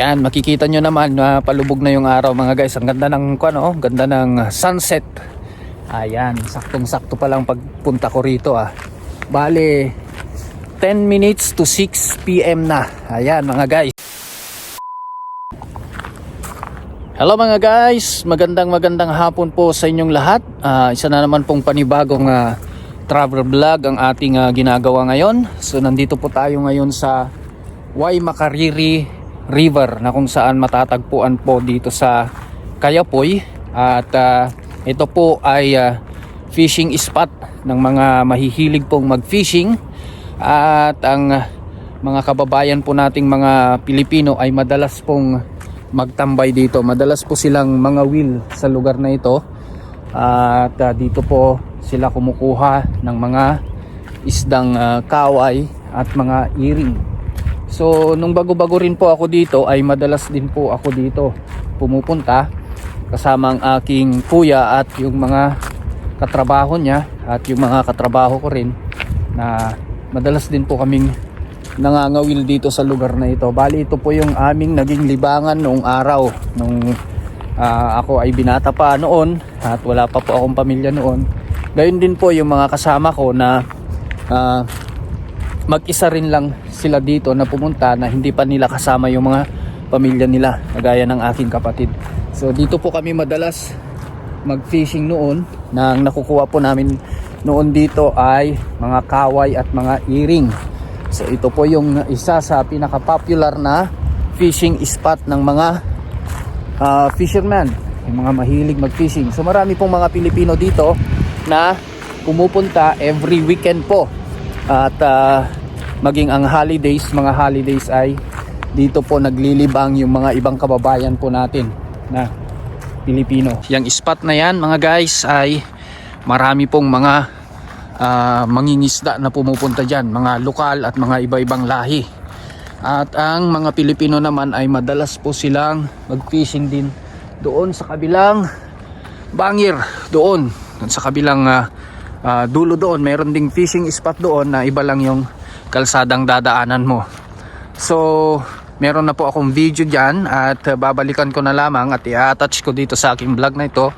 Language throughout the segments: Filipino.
Yan, makikita nyo naman na palubog na yung araw mga guys. Ang ganda ng ano, ganda ng sunset. Ayan, saktong-sakto pa lang pagpunta ko rito ah. Bale 10 minutes to 6 PM na. Ayan mga guys. Hello mga guys, magandang magandang hapon po sa inyong lahat. Ah, isa na naman pong panibagong ah, travel vlog ang ating ah, ginagawa ngayon. So nandito po tayo ngayon sa Waimakariri River na kung saan matatagpuan po dito sa Kayapoy at ah, ito po ay ah, fishing spot ng mga mahihilig pong mag-fishing at ang mga kababayan po nating mga Pilipino ay madalas pong magtambay dito. Madalas po silang mga will sa lugar na ito at ah, dito po sila kumukuha ng mga isdang ah, kaway at mga iring. So nung bago-bago rin po ako dito ay madalas din po ako dito pumupunta kasama ang aking kuya at yung mga katrabaho niya at yung mga katrabaho ko rin na madalas din po kaming nangangawil dito sa lugar na ito. Bali ito po yung aming naging libangan noong araw nung ah, ako ay binata pa noon at wala pa po akong pamilya noon. Gayun din po yung mga kasama ko na ah, mag-isa rin lang sila dito na pumunta na hindi pa nila kasama yung mga pamilya nila kagaya ng aking kapatid. So dito po kami madalas mag-fishing noon. Na ang nakukuha po namin noon dito ay mga kaway at mga iring so ito po yung isa sa pinaka-popular na fishing spot ng mga ah, fisherman yung mga mahilig mag-fishing. So marami pong mga Pilipino dito na pumupunta every weekend po at ah, maging ang holidays mga holidays ay dito po naglilibang yung mga ibang kababayan po natin na Pilipino. Yung spot na yan mga guys ay marami pong mga ah, mangingisda na pumupunta dyan. Mga lokal at mga iba-ibang lahi. At ang mga Pilipino naman ay madalas po silang mag-fishing din doon sa kabilang bangir doon sa kabilang ah, ah, dulo doon meron ding fishing spot doon na iba lang yung kalsadang dadaanan mo. So meron na po akong video dyan at babalikan ko na lamang at i-attach ko dito sa aking vlog na ito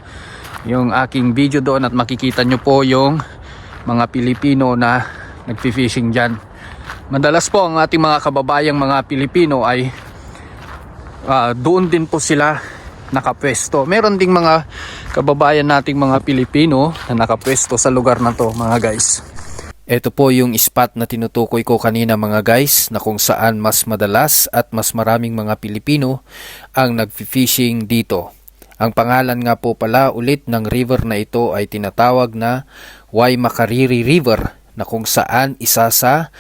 yung aking video doon at makikita nyo po yung mga Pilipino na nagfi-fishing dyan. Madalas po ang ating mga kababayang mga Pilipino ay ah, doon din po sila nakapwesto. Meron ding mga kababayan nating mga Pilipino na nakapwesto sa lugar na to mga guys. Ito po yung spot na tinutukoy ko kanina mga guys na kung saan mas madalas at mas maraming mga Pilipino ang nagfi-fishing dito. Ang pangalan nga po pala ulit ng river na ito ay tinatawag na Waimakariri River na kung saan isa sa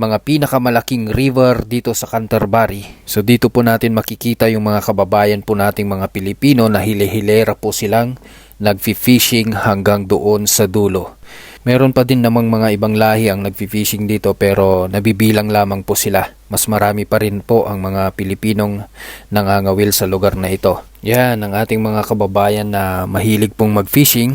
mga pinakamalaking river dito sa Canterbury. So dito po natin makikita yung mga kababayan po nating mga Pilipino na hile-hilera po silang nagfi-fishing hanggang doon sa dulo. Meron pa din namang mga ibang lahi ang nagfi-fishing dito pero nabibilang lamang po sila. Mas marami pa rin po ang mga Pilipinong nangangawil sa lugar na ito. Yan ang ating mga kababayan na mahilig pong mag-fishing.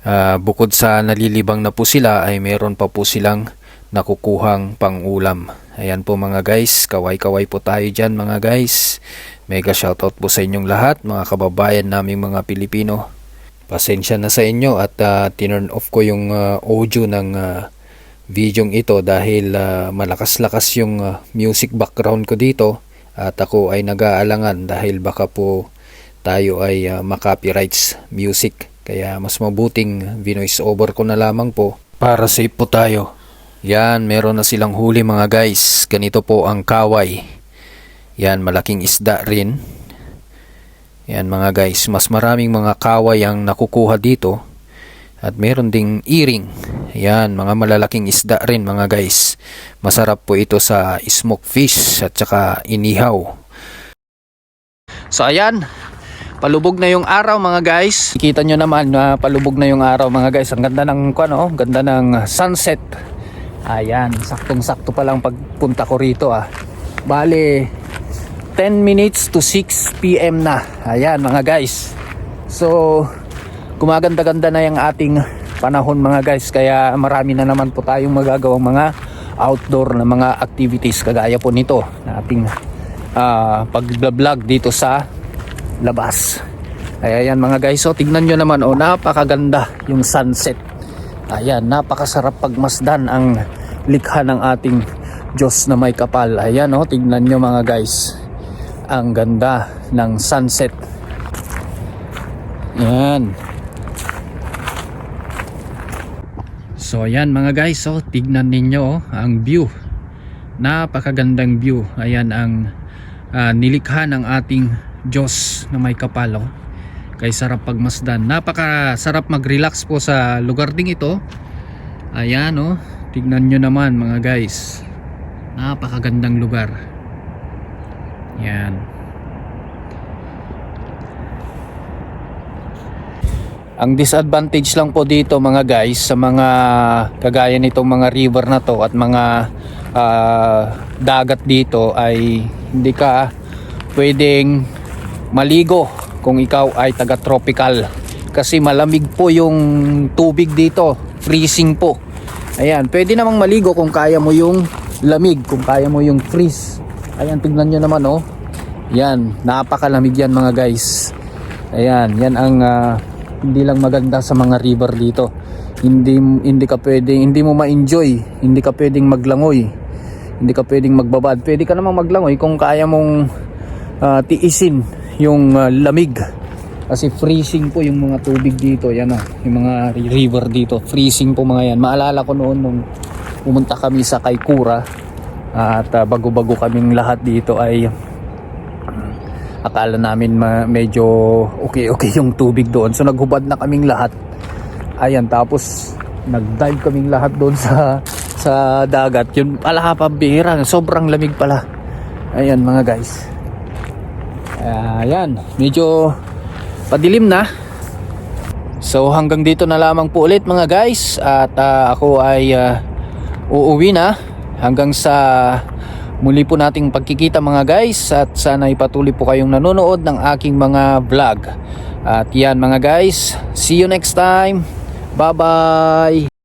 Ah, bukod sa nalilibang na po sila ay meron pa po silang nakukuhang pangulam. Ayan po mga guys, kaway-kaway po tayo dyan mga guys. Mega shoutout po sa inyong lahat, mga kababayan naming mga Pilipino. Pasensya na sa inyo at uh, tinurn off ko yung ah, audio ng uh, videong ito dahil ah, malakas-lakas yung ah, music background ko dito at ako ay nag-aalangan dahil baka po tayo ay uh, makopyrights music. Kaya mas mabuting vinoise over ko na lamang po para safe po tayo. Yan, meron na silang huli mga guys. Ganito po ang kaway. Yan, malaking isda rin. Yan mga guys, mas maraming mga kaway ang nakukuha dito. At meron ding iring. Yan, mga malalaking isda rin mga guys. Masarap po ito sa smoke fish at saka inihaw. So ayan, palubog na yung araw mga guys. Kita nyo naman na palubog na yung araw mga guys. Ang ganda ng ano, ganda ng sunset. Ayan, saktong-sakto pa lang pagpunta ko rito ah. Bale 10 minutes to 6 PM na. Ayan mga guys. So, gumaganda-ganda na yung ating panahon mga guys. Kaya marami na naman po tayong magagawang mga outdoor na mga activities kagaya po nito na ating ah, pag-vlog dito sa labas. Ay, ayan mga guys, so tignan nyo naman, oh, napakaganda yung sunset. Ayan, napakasarap pagmasdan ang likha ng ating Diyos na may kapal. Ayan, oh, tignan nyo mga guys. Ang ganda ng sunset. Ayan. So ayan mga guys, so tignan ninyo oh, ang view. Napakagandang view. Ayan ang ah, nilikha ng ating Diyos na may kapal oh. Kay sarap pagmasdan. Napakasarap mag-relax po sa lugar ding ito. Ayan oh, tignan nyo naman mga guys. Napakagandang lugar. Yan. Ang disadvantage lang po dito mga guys sa mga kagaya nitong mga river na to at mga ah, dagat dito ay hindi ka pwedeng maligo kung ikaw ay taga tropical kasi malamig po yung tubig dito. Freezing po. Ayan pwede namang maligo kung kaya mo yung lamig kung kaya mo yung freeze. Ayan tignan nyo naman oh. Yan napakalamig yan mga guys. Ayan yan ang ah, hindi lang maganda sa mga river dito. Hindi hindi ka pwedeng hindi mo ma-enjoy. Hindi ka pwedeng maglangoy. Hindi ka pwedeng magbabad. Pwede ka namang maglangoy kung kaya mong ah, tiisin yung ah, lamig kasi freezing po yung mga tubig dito yan ah yung mga river dito freezing po mga yan maalala ko noon nung pumunta kami sa Kaykura at ah, bago-bago kaming lahat dito ay akala namin ma- medyo okay-okay yung tubig doon. So naghubad na kaming lahat. Ayan, tapos nag-dive kaming lahat doon sa sa dagat. Yun pala pambihira, sobrang lamig pala. Ayan mga guys. Ayan, medyo padilim na. So hanggang dito na lamang po ulit mga guys at ah, ako ay ah, uuwi na hanggang sa muli po nating pagkikita mga guys at sana ipatuloy po kayong nanonood ng aking mga vlog. At yan mga guys, see you next time. Bye bye!